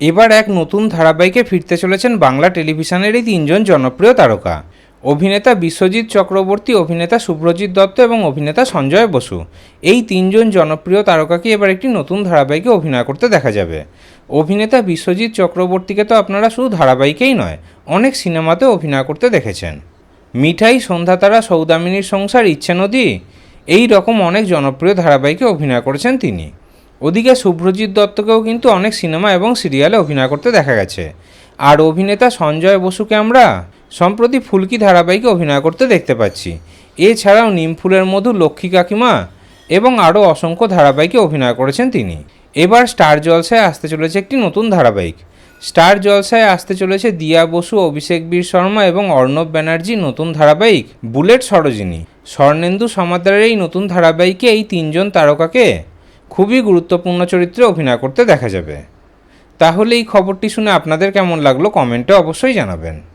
এবার এক নতুন ধারাবাহিকে ফিরতে চলেছেন বাংলা টেলিভিশনের এই তিনজন জনপ্রিয় তারকা। অভিনেতা বিশ্বজিৎ চক্রবর্তী, অভিনেতা শুভ্রজিৎ দত্ত এবং অভিনেতা সঞ্জয় বসু। এই তিনজন জনপ্রিয় তারকাকে এবার একটি নতুন ধারাবাহিকে অভিনয় করতে দেখা যাবে। অভিনেতা বিশ্বজিৎ চক্রবর্তীকে তো আপনারা শুধু ধারাবাহিকেই নয়, অনেক সিনেমাতে অভিনয় করতে দেখেছেন। মিঠাই, সন্ধ্যাতারা, সৌদামিনীর সংসার ইচ্ছে নদী এই রকম অনেক জনপ্রিয় ধারাবাহিকে অভিনয় করেছেন তিনি। ওদিকে শুভ্রজিৎ দত্তকেও কিন্তু অনেক সিনেমা এবং সিরিয়ালে অভিনয় করতে দেখা গেছে। আর অভিনেতা সঞ্জয় বসুকে আমরা সম্প্রতি ফুলকি ধারাবাহিকে অভিনয় করতে দেখতে পাচ্ছি। এছাড়াও নিমফুলের মধু, লক্ষ্মী কাকিমা এবং আরও অসংখ্য ধারাবাহিকে অভিনয় করেছেন তিনি। এবার স্টার জলসায় আসতে চলেছে একটি নতুন ধারাবাহিক। স্টার জলসায় আসতে চলেছে দিয়া বসু, অভিষেক বীর শর্মা এবং অর্ণব ব্যানার্জি নতুন ধারাবাহিক বুলেট সরোজিনী। স্বর্ণেন্দু সমাদারের এই নতুন ধারাবাহিকে এই তিনজন তারকাকে খুবই গুরুত্বপূর্ণ চরিত্রে অভিনয় করতে দেখা যাবে। তাহলে এই খবরটি শুনে আপনাদের কেমন লাগল কমেন্টে অবশ্যই জানাবেন।